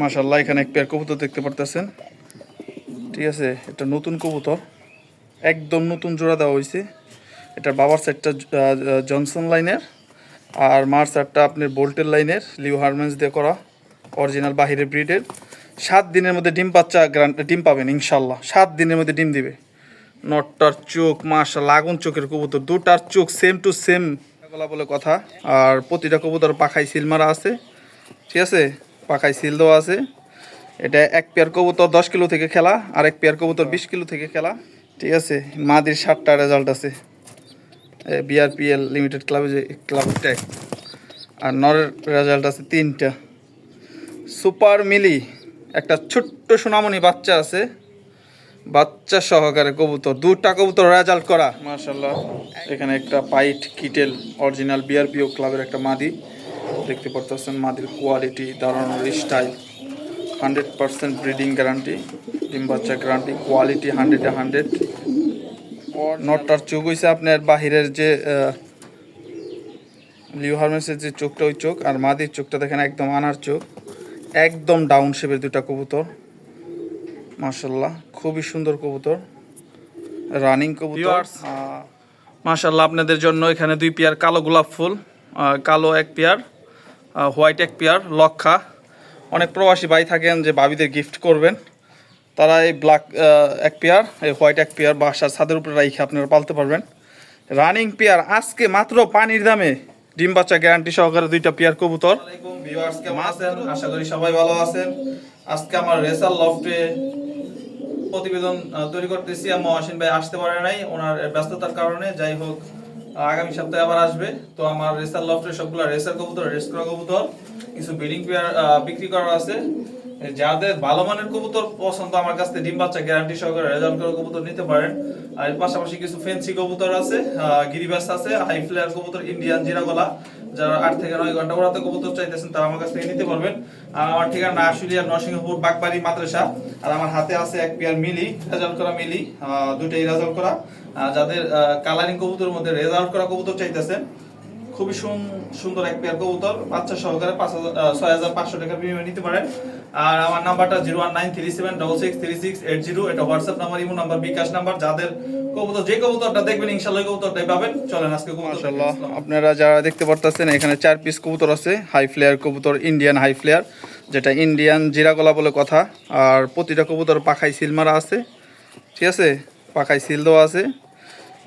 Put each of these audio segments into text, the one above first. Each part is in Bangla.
মাশাল্লাহ এখানে এক পেয়ার কবুতর দেখতে পারতেছেন। ঠিক আছে, এটা নতুন কবুতর। একদম নতুন জোড়া দেওয়া হয়েছে এটার বাবার সাইডটা জনসন লাইনের আর মার সাইডটা আপনার বোল্টের লাইনের লিও হারমেন্স দিয়ে করা। অরিজিনাল বাহিরে ব্রিডের সাত দিনের মধ্যে ডিম বাচ্চা ডিম পাবেন ইনশাল্লাহ সাত দিনের মধ্যে ডিম দিবে। নটটার চোখ মাশাল্লাহ আগুন চোখের কবুতর। দুটার চোখ সেম টু সেম বলে কথা। আর প্রতিটা কবুতর পাখায় সিল মারা আছে। ঠিক আছে? পাখায় সিল দেওয়া আছে। এটা এক পেয়ার কবুতর দশ কিলো থেকে খেলা আর এক পেয়ার কবুতর বিশ কিলো থেকে খেলা। ঠিক আছে মাদির সাতটা রেজাল্ট আছে। বিআরপিএল লিমিটেড ক্লাবে যে ক্লাব ট্যাগ আর নরের রেজাল্ট আছে তিনটা। সুপার মিলি একটা ছোট্ট সোনামণি বাচ্চা আছে। বাচ্চা সহকারে কবুতর দুটা কবুতর রেজাল্ট করা। মার্শাল্লাহ এখানে একটা পাইট কিটেল অরিজিনাল বিআরপিও ক্লাবের একটা মাদি। দেখতে পারতেছেন মাদির কোয়ালিটি দাঁড়ানোর style hundred percent breeding guarantee ডিম বাচ্চা গ্যারান্টি কোয়ালিটি হান্ড্রেডে হান্ড্রেড নটটার চোখ হয়েছে আপনার বাহিরের যে লিও যে চোখটা ওই চোখ আর মাদির চোখটা দেখেন একদম আনার চোখ একদম ডাউন শেপের দুটা কবুতর। মাশাল্লাহ খুবই সুন্দর কবুতর। রানিং কবুতর। মাশাল্লাহ আপনাদের জন্য এখানে দুই পেয়ার কালো গোলাপ ফুল কালো এক পেয়ার হোয়াইট এক পেয়ার লক্ষা। অনেক প্রবাসী ভাই থাকেন যে ভাবিদের গিফট করবেন। তারা এই ব্ল্যাক এক পেয়ার এই হোয়াইট এক পেয়ার বাসার ছাদের উপরে রাইখে আপনারা পালতে পারবেন। রানিং পেয়ার আজকে মাত্র পানির দামে। ডিম বাচ্চা গ্যারান্টি সহকারে দুইটা পেয়ার কবুতর। আশা করি সবাই ভালো আছেন। আজকে আমার রেসার লফটে প্রতিবেদন তৈরি করতেছি। মহাসিন ভাই আসতে পারে নাই, ওনার ব্যস্ততার কারণে। যাই হোক আগামী সপ্তাহে আবার আসবে। তো আমার রেসার লফটে সবগুলো রেসার কবুতর রেস কবুতর কিছু পেয়ার বিক্রি করা আছে। যাদের ভালো মানের কবুতর পছন্দ আমার কাছ থেকে ডিম বাচ্চা গ্যারান্টি সহকারে রেজাল্ট করা কবুতর নিতে পারেন। আর পাশাপাশি কিছু ফেন্সি কবুতর আছে গিরিবাস আছে হাই ফ্লেয়ার কবুতর ইন্ডিয়ান জিরাগলা। যারা আট থেকে নয় ঘণ্টা ওড়াতে কবুতর চাইতেছেন তারা আমার কাছ থেকে নিতে পারবেন। আর আমার ঠিকানা আশুলিয়া নরসিংহপুর বাগবাড়ি মাদ্রাসা। আর আমার হাতে আছে এক পেয়ার মিলি রেজাল্ট করা মিলি আহ, দুইটাই রেজাল্ট করা। যাদের কালারিং কবুতরের মধ্যে রেজাল্ট করা কবুতর চাইতেছেন খুবই সুন- সুন্দর এক পেয়ার কবুতর বাচ্চা সহকারে পাঁচ হাজার ছয় হাজার পাঁচশো টাকা বিনিময়ে নিতে পারেন। আর আমার নাম্বারটা zero one nine three seven double six three six eight zero এটা WhatsApp number imo number bKash number যাদের কবুতর যে কবুতরটা দেখবেন ইনশাল্লাহ কবুতরটাই পাবেন। চলেন আজকে মাশাআল্লাহ। আপনারা যারা দেখতে পারতেছেন এখানে চার পিস কবুতর আছে হাই ফ্লেয়ার কবুতর ইন্ডিয়ান হাই ফ্লেয়ার যেটা ইন্ডিয়ান জিরাগলা বলে কথা। আর প্রতিটা কবুতর পাখায় সিল মারা আছে। ঠিক আছে? পাখায় সিল দেওয়া আছে।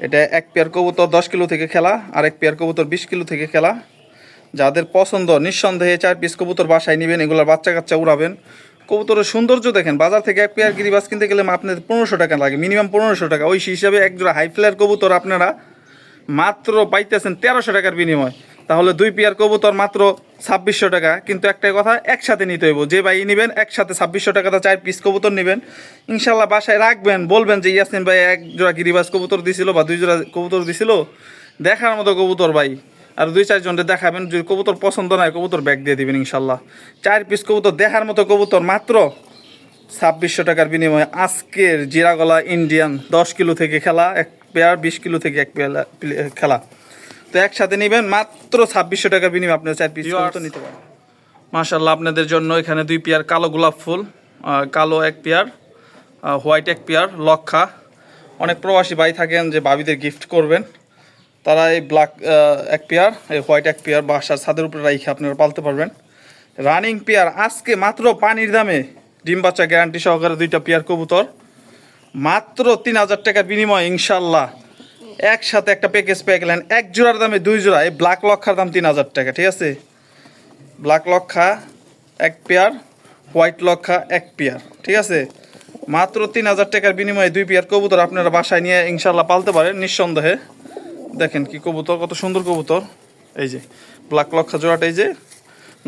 এটা এক পেয়ার কবুতর দশ কিলো থেকে খেলা, আর এক পেয়ার কবুতর বিশ কিলো থেকে খেলা। যাদের পছন্দ, নিঃসন্দেহে চার পিস কবুতর বাসায় নেবেন, এগুলোর বাচ্চা কাচ্চা উড়াবেন। কবুতরের সৌন্দর্য দেখেন, বাজার থেকে এক পেয়ার গিরিবাস কিনতে গেলে আপনার পনেরোশো টাকা লাগে মিনিমাম পনেরোশো টাকা। ওই হিসাবে এক জোড়া হাই ফ্লেয়ার কবুতর আপনারা মাত্র পাইতেছেন তেরোশো টাকার বিনিময়। তাহলে দুই পেয়ার কবুতর মাত্র ছাব্বিশশো টাকা। কিন্তু একটাই কথা, একসাথে নিতে হইব। যে ভাই নেবেন, একসাথে ছাব্বিশশো টাকাতে চার পিস কবুতর নেবেন। ইনশাল্লাহ বাসায় রাখবেন, বলবেন যে, ইয়াসিন ভাই, এক জোড়া গিরিবাস কবুতর দিছিল বা দুই জোড়া কবুতর দিছিল। দেখার মতো কবুতর ভাই। আর দুই চারজনকে দেখাবেন, যদি কবুতর পছন্দ নয় কবুতর ব্যাগ দিয়ে দিবেন ইনশাল্লাহ চার পিস কবুতর, দেখার মতো কবুতর মাত্র ছাব্বিশশো টাকার বিনিময়ে আজকের জিরাগলা ইন্ডিয়ান দশ কিলো থেকে খেলা, এক পেয়ার বিশ কিলো থেকে এক পেয়ার খেলা। তো একসাথে নেবেন মাত্র ছাব্বিশশো টাকার বিনিময়ে আপনার চার পিস কবুতর নিতে পারেন। মাশাল্লাহ আপনাদের জন্য এখানে দুই পেয়ার কালো গোলাপ ফুল কালো এক পেয়ার হোয়াইট এক পেয়ার লক্ষা। অনেক প্রবাসী ভাই থাকেন যে ভাবিদের গিফট করবেন। তারা এই ব্ল্যাক এক পেয়ার এই হোয়াইট এক পেয়ার বাসার ছাদের উপরে রাইখে আপনারা পালতে পারবেন। রানিং পেয়ার আজকে মাত্র পানির দামে। ডিম বাচ্চা গ্যারান্টি সহকারে দুইটা পেয়ার কবুতর। মাত্র তিন হাজার টাকার বিনিময় ইনশাল্লাহ একসাথে একটা প্যাকেজ পেয়ে গেলেন। এক জোড়ার দামে দুই জোড়া এই ব্ল্যাক লক্ষার দাম তিন হাজার টাকা, ঠিক আছে? ব্ল্যাক লক্ষা এক পেয়ার হোয়াইট লক্ষা এক পেয়ার ঠিক আছে? মাত্র তিন হাজার টাকার বিনিময়ে দুই পেয়ার কবুতর আপনারা বাসায় নিয়ে ইনশাল্লাহ পালতে পারেন, নিঃসন্দেহে। দেখেন কি কবুতর, কত সুন্দর কবুতর। এই যে ব্ল্যাক লক্ষা জোড়াটা এই যে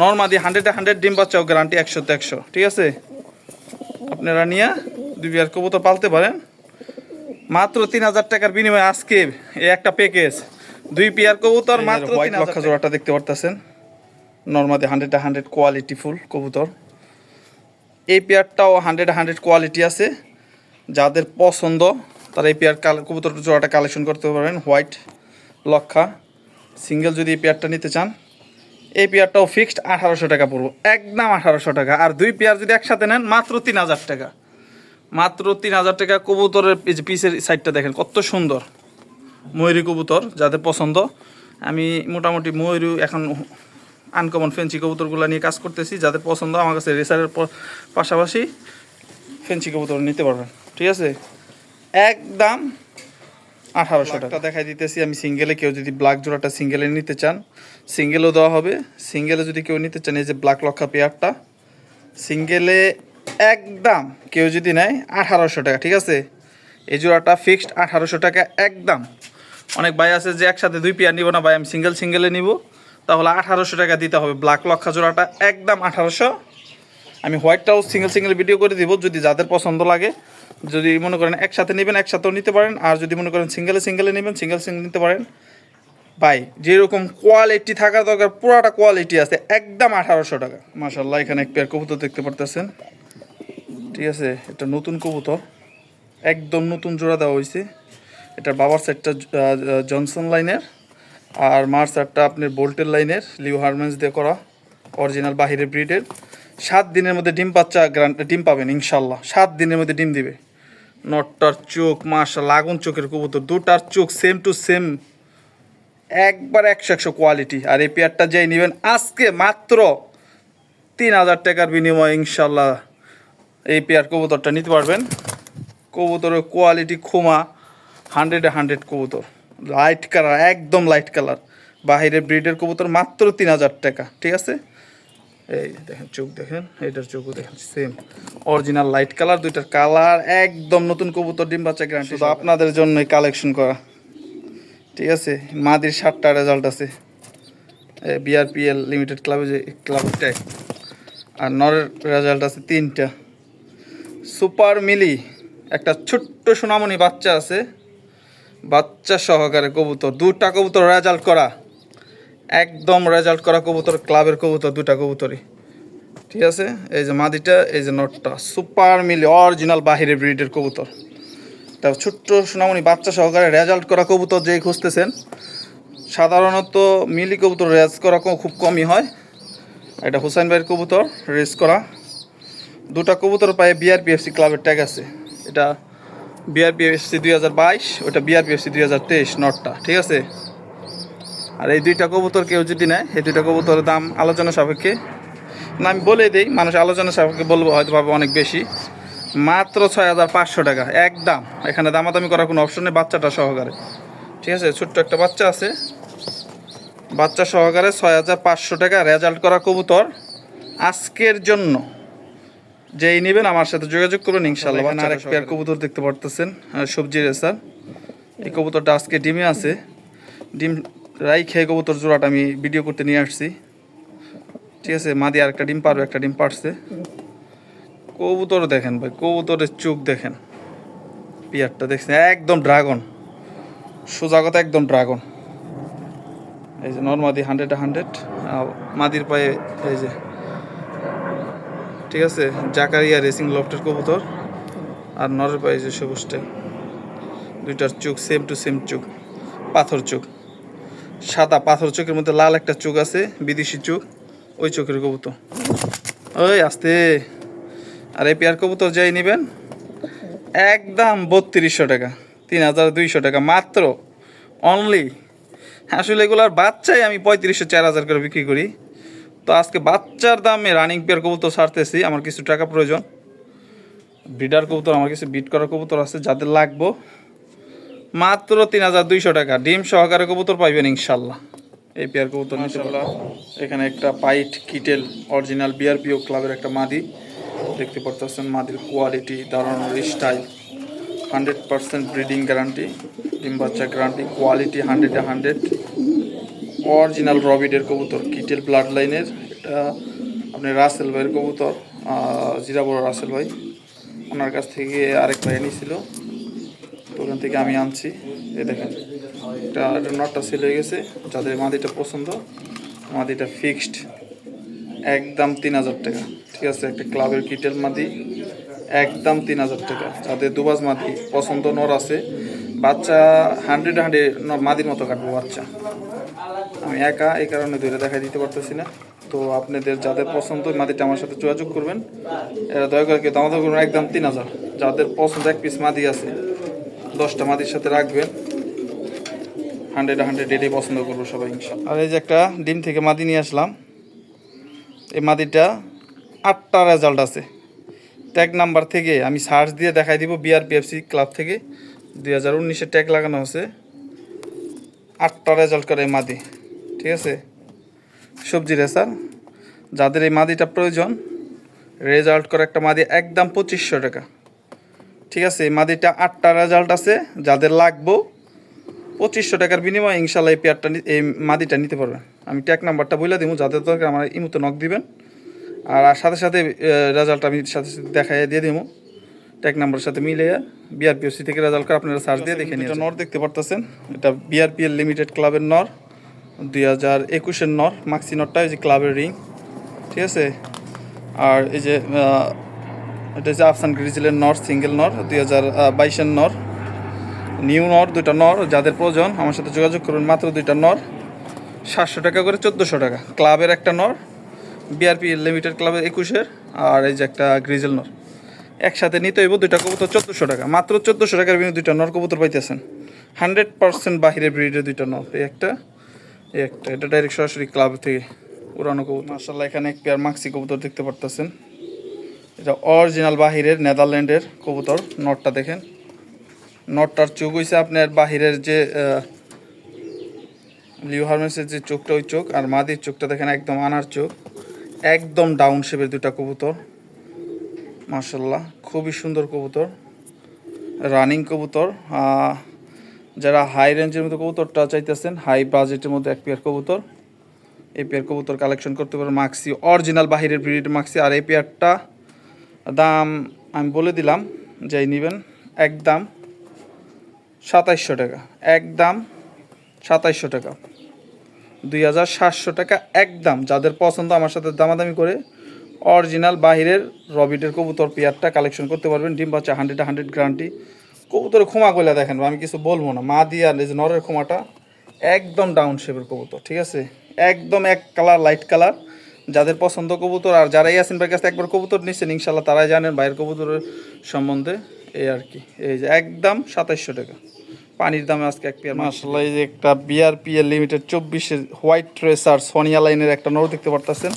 নর্মালি হান্ড্রেডে হান্ড্রেড ডিম বাচ্চাও গ্যারান্টি একশোতে একশো, ঠিক আছে? আপনারা নিয়ে দুই পেয়ার কবুতর পালতে পারেন। মাত্র তিন হাজার টাকার বিনিময়ে আজকে এই একটা প্যাকেজ দুই পেয়ার কবুতর মাত্র হোয়াইট লক্ষা জোড়াটা দেখতে পারতেছেন। Normally hundred hundred quality full কবুতর। এই পেয়ারটাও হান্ড্রেড হান্ড্রেড কোয়ালিটি আছে। যাদের পছন্দ তারা এই পেয়ার কবুতর জোড়াটা কালেকশন করতে পারেন। হোয়াইট লক্ষা। সিঙ্গেল যদি এই পেয়ারটা নিতে চান এই পেয়ারটাও ফিক্সড আঠারোশো টাকা পড়ব। একদম আঠারোশো টাকা। আর দুই পেয়ার যদি একসাথে নেন মাত্র তিন হাজার টাকা। মাত্র তিন হাজার টাকা কবুতরের পিসের সাইডটা দেখেন, কত সুন্দর। ময়ূরী কবুতর, যাদের পছন্দ। আমি মোটামুটি ময়ূরী, এখন আনকমন ফেন্সি কবুতরগুলো নিয়ে কাজ করতেছি। যাদের পছন্দ, আমার কাছে রেসারের পাশাপাশি ফেন্সি কবুতর নিতে পারবেন। ঠিক আছে? একদম আঠারোশো টাকা। দেখাই দিতেছি, আমি সিঙ্গেলে কেউ যদি ব্ল্যাক জোড়াটা সিঙ্গেলে নিতে চান সিঙ্গেলও দেওয়া হবে। সিঙ্গেলে যদি কেউ নিতে চান, এই যে ব্ল্যাক লক্ষা পেয়ারটা সিঙ্গেলে একদম। কেউ যদি নেয় আঠারোশো টাকা, ঠিক আছে? এই জোড়াটা ফিক্সড আঠারোশো টাকা একদম। অনেক ভাই আছে যে একসাথে দুই পেয়ার নিব না ভাই, আমি সিঙ্গেল সিঙ্গেলে নিব। তাহলে আঠারোশো টাকা দিতে হবে। ব্ল্যাক লক্ষা জোড়াটা একদম আঠারোশো। আমি হোয়াইটটাও সিঙ্গেল সিঙ্গেল ভিডিও করে দিব, যদি যাদের পছন্দ লাগে। যদি মনে করেন একসাথে নেবেন, একসাথেও নিতে পারেন। আর যদি মনে করেন সিঙ্গেলে সিঙ্গেলে নেবেন সিঙ্গেল সিঙ্গেল নিতে পারেন। ভাই, যেরকম কোয়ালিটি থাকা দরকার, পুরাটা কোয়ালিটি আছে। একদম আঠারোশো টাকা। মাশাল্লাহ এখানে এক পেয়ার কবুতর দেখতে পারতেছেন। ঠিক আছে, এটা নতুন কবুতর। একদম নতুন জোড়া দেওয়া হয়েছে। এটা বাবার সেটটা জনসন লাইনের আর মার সেটটা আপনার বোল্টের লাইনের লিও হারমেন্স দিয়ে করা। অরিজিনাল বাহিরের ব্রিডের সাত দিনের মধ্যে ডিম বাচ্চা ডিম পাবেন ইনশাল্লাহ সাত দিনের মধ্যে ডিম দিবে। নটটার চোখ মাশাল্লাহ আগুন চোখের কবুতর। দুটার চোখ সেম টু সেম একবার একশো একশো কোয়ালিটি আর এই পেয়ারটা যেই নেবেন, আজকে মাত্র তিন হাজার টাকার বিনিময়ে ইনশাল্লাহ এই পেয়ার কবুতরটা নিতে পারবেন। কবুতরের কোয়ালিটি খুমা হান্ড্রেডে হান্ড্রেড কবুতর। লাইট কালার একদম লাইট কালার বাহিরের ব্রিডের কবুতর মাত্র তিন হাজার টাকা ঠিক আছে? এই দেখেন চোখ দেখেন এটার চোখও দেখেন সেম অরিজিনাল লাইট কালার দুইটার কালার একদম নতুন কবুতর ডিম বাচ্চা গ্যারান্টি শুধু আপনাদের জন্যই কালেকশন করা। ঠিক আছে? মাদির সাতটা রেজাল্ট আছে। বিআরপিএল লিমিটেড ক্লাবে যে ক্লাবের ট্যাগ আর নরের রেজাল্ট আছে তিনটা। সুপার মিলি, একটা ছোট্ট সোনামণি বাচ্চা আছে। বাচ্চা সহকারে কবুতর, দুটা কবুতর রেজাল্ট করা। একদম রেজাল্ট করা কবুতর ক্লাবের কবুতর, দুটা কবুতরই। ঠিক আছে? এই যে মাদিটা, এই যে নটটা। সুপার মিলি অরিজিনাল বাহিরের ব্রিডের কবুতর। তা ছোট্ট সোনামণি বাচ্চা সহকারে রেজাল্ট করা কবুতর যেই খুঁজতেছেন, সাধারণত মিলি কবুতর রেজ করা খুব কমই হয়। এটা হুসাইন ভাইয়ের কবুতর রেজ করা। দুটা কবুতর পায়ে বিআরপিএফসি ক্লাবের ট্যাগ আছে। এটা বিআরপিএফসি দুই হাজার বাইশ, ওটা বিআরপিএফসি দুই হাজার তেইশ নটটা ঠিক আছে? আর এই দুইটা কবুতর কেউ যদি নেয়, এই দুইটা কবুতরের দাম আলোচনা সাপেক্ষে না আমি বলে দিই, মানুষ আলোচনা সাপেক্ষে বলব, হয়তো পাবে অনেক বেশি। মাত্র ছয় হাজার পাঁচশো টাকা একদম এখানে দামাদামি করার কোনো অপশন নেই, বাচ্চাটা সহকারে। ঠিক আছে? ছোট্ট একটা বাচ্চা আছে। বাচ্চা সহকারে ছয় হাজার পাঁচশো টাকা রেজাল্ট করা কবুতর আজকের জন্য। যেই নেবেন আমার সাথে যোগাযোগ করবেন ইনশাল্লাহ আর এক পেয়ার কবুতর দেখতে পারতেছেন সবজি রেসার। এই কবুতরটা আজকে ডিমে আছে। ডিম রাই খেয়ে কবুতর জোড়াটা আমি ভিডিও করতে নিয়ে আসছি। ঠিক আছে মাদি আর একটা ডিম পারবে একটা ডিম পারছে। কবুতর দেখেন ভাই কবুতরের চোখ দেখেন। পিয়ারটা দেখছেন একদম ড্রাগন। সোজা কথা একদম ড্রাগন। এই যে নর্মাদি হান্ড্রেড হান্ড্রেড মাদির পায়ে এই যে ঠিক আছে, জাকারিয়া রেসিং লফটের কবুতর আর নরের পায়ে যে সবুজটা। দুইটার চোখ সেম টু সেম চোখ, পাথর চোখ। সাদা পাথর চোখের মধ্যে লাল একটা চোখ আছে, বিদেশি চোখ, ওই চোখের কবুতর। ওই আস্তে। আর এই পেয়ার কবুতর যাই নেবেন, একদম বত্রিশশো টাকা, তিন হাজার দুইশো টাকা মাত্র অনলি আসলে এগুলার বাচ্চাই আমি পঁয়ত্রিশশো, চার হাজার করে বিক্রি করি। তো আজকে বাচ্চার দামে রানিং পেয়ার কবুতর সারতেছি আমার কিছু টাকা প্রয়োজন। ব্রিডার কবুতর আমার কিছু বিট করা কবুতর আছে যাদের লাগবো। মাত্র তিন হাজার দুইশো টাকা। ডিম সহকারে কবুতর পাইবেন ইনশাল্লাহ। এই পেয়ার কবুতর ইনশাল্লাহ এখানে একটা পাইট কিটেল অরিজিনাল বিআরপিও ক্লাবের একটা মাদি। দেখতে পারতেছেন মাদির কোয়ালিটি দাঁড়ানোর style hundred percent breeding guarantee ডিম বাচ্চা গ্যারান্টি কোয়ালিটি হান্ড্রেডে হান্ড্রেড অরিজিনাল রবিডের কবুতর কিটেল ব্লাড লাইনের এটা আপনি রাসেল ভাইয়ের কবুতর জিরা বড় রাসেল ভাই ওনার কাছ থেকে আরেক ভাই এনেছিল তো ওখান থেকে আমি আনছি। এ দেখেন, এটা নটটা সেল হয়ে গেছে। যাদের মাদিটা পছন্দ, মাদিটা ফিক্সড একদম তিন হাজার টাকা। ঠিক আছে, একটা ক্লাবের কিটেল মাদি, একদম তিন হাজার টাকা। যাদের দুবাজ মাদি পছন্দ নর আছে, বাচ্চা হান্ড্রেড হান্ড্রেড মাদির মতো কাটবো বাচ্চা। আমি একা এই কারণে ধরে দেখা দিতে পারতেছি না। তো আপনাদের যাদের পছন্দ মাদিটা আমার সাথে যোগাযোগ করবেন। এরা দয়া করে কেউ দামাদাম করবেন একদম তিন হাজার। যাদের পছন্দ, এক পিস মাদি আছে। দশটা মাদির সাথে রাখবেন। হান্ড্রেড হান্ড্রেড এটাই পছন্দ করব সবাই আর এই যে একটা ডিম থেকে মাদি নিয়ে আসলাম। এই মাদিটা আটটা রেজাল্ট আছে। ট্যাগ নাম্বার থেকে আমি সার্চ দিয়ে দেখাই দিব বিআরপিএফসি ক্লাব থেকে। দুই হাজার উনিশে ট্যাগ লাগানো আছে। আটটা রেজাল্ট করে মাদি। ঠিক আছে? সবজি রেসার যাদের এই মাদিটা প্রয়োজন রেজাল্ট করে একটা মাদি একদম পঁচিশশো টাকা। ঠিক আছে এই মাদিটা আটটা রেজাল্ট আছে যাদের লাগবো পঁচিশশো টাকার বিনিময়ে ইনশাল্লাহ এই পেয়ারটা এই মাদিটা নিতে পারবেন আমি ট্যাগ নাম্বারটা বলে দিব যাদের দরকার আমার ইমুতে নক দিবেন। আর আর সাথে সাথে রেজাল্ট আমি সাথে সাথে দেখাই দিয়ে দিব ট্যাগ নাম্বারের সাথে মিলে বিআরপিএসসি থেকে রেজাল্ট করে আপনারা সার্চ দিয়ে দেখে নিয়ে নর দেখতে পারতেছেন। এটা বিআরপিএল লিমিটেড ক্লাবের নর। দুই হাজার একুশের নর মাক্সি নরটা এই যে ক্লাবের রিং ঠিক আছে? আর এই যে এটা হচ্ছে আফসান গ্রিজেলের নর সিঙ্গেল নর দুই হাজার বাইশের নর নিউ নর দুইটা নর যাদের প্রয়োজন, আমার সাথে যোগাযোগ করবেন মাত্র দুইটা নর সাতশো টাকা করে চোদ্দোশো টাকা। ক্লাবের একটা নর বিআরপি লিমিটেড ক্লাবের একুশের, আর এই যে একটা গ্রিজেল নর একসাথে নিতে হইব দুইটা কবুতর, চোদ্দোশো টাকা। মাত্র চোদ্দোশো টাকার বিনিময়ে দুইটা নর কবুতর পাইতেছেন। হান্ড্রেড পার্সেন্ট বাহিরের ব্রিডের দুইটা নর এই একটা। একটা, এটা ডাইরেক্ট সরাসরি ক্লাব থেকে উড়ানো কবুতর। মার্শাল্লাহ এখানে এক পেয়ার মাক্সি কবুতর দেখতে পারতেছেন। এটা অরিজিনাল বাহিরের নেদারল্যান্ডের কবুতর, নটটা দেখেন। নটটার চোখ হইছে আপনার বাহিরের যে হার্মেসের যে চোখটা ওই চোখ, আর মাদির চোখটা দেখেন একদম আনার চোখ। একদম ডাউন শেপের দুটা কবুতর। মার্শাল্লাহ খুবই সুন্দর কবুতর। রানিং কবুতর যারা হাই রেঞ্জের মধ্যে কবুতরটা চাইতেছেন হাই বাজেটের মধ্যে এক পেয়ার কবুতর। এই পেয়ার কবুতর কালেকশন করতে পারেন মাক্সি অরিজিনাল বাহিরের ব্রিড মাক্সি আর এই পেয়ারটা দাম আমি বলে দিলাম, যাই নেবেন একদম সাতাইশশো টাকা। একদম সাতাইশশো টাকা। দুই হাজার সাতশো টাকা একদম। যাদের পছন্দ আমার সাথে দামাদামি করে অরিজিনাল বাহিরের রবিটের কবুতর পেয়ারটা কালেকশন করতে পারবেন। ডিম হান্ড্রেড হান্ড্রেড গ্যারান্টি কবুতরের খোমা করলে দেখেন আমি কিছু বলব না। মা দিয়ে আর এই যে নরের খোমাটা একদম ডাউন শেপের কবুতর ঠিক আছে? একদম এক কালার লাইট কালার যাদের পছন্দ কবুতর আর যারাই আছেন ভাইয়ের কাছে একবার কবুতর নিচ্ছেন ইনশাল্লাহ তারাই জানেন বাইরের কবুতরের সম্বন্ধে এই আর কি। এই যে একদম সাতাইশশো টাকা। পানির দামে আজকে এক পেয়ার মাসাল্লাহ এই যে একটা বিআরপিএল লিমিটেড চব্বিশের হোয়াইট ট্রেসার সোনিয়া লাইনের একটা নর দেখতে পারতেছেন।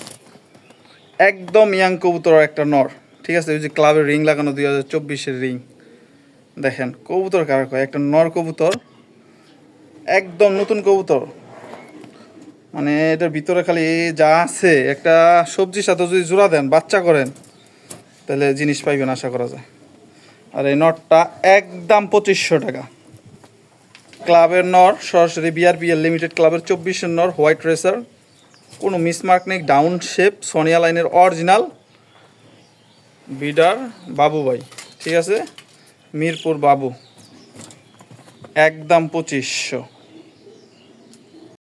একদম ইয়াং কবুতর একটা নর ঠিক আছে? ওই যে ক্লাবের রিং লাগানো দুই হাজার চব্বিশের রিং দেখেন, কবুতর কারা কয়? একটা নর কবুতর, একদম নতুন কবুতর। মানে এটার ভিতরে খালি যা আছে, একটা সবজির সাথে যদি জোড়া দেন, বাচ্চা করেন, তাহলে জিনিস পাইবেন আশা করা যায়। আর এই নটটা একদম পঁচিশশো টাকা। ক্লাবের নর, সরাসরি বিআরপিএল লিমিটেড ক্লাবের চব্বিশের নর, হোয়াইট রেসার। কোনো মিসমার্ক নেই, ডাউন শেপ, সোনিয়া লাইনের অরিজিনাল। বিডার বাবু ভাই ঠিক আছে? মিরপুর বাবু। একদম পঁচিশশো।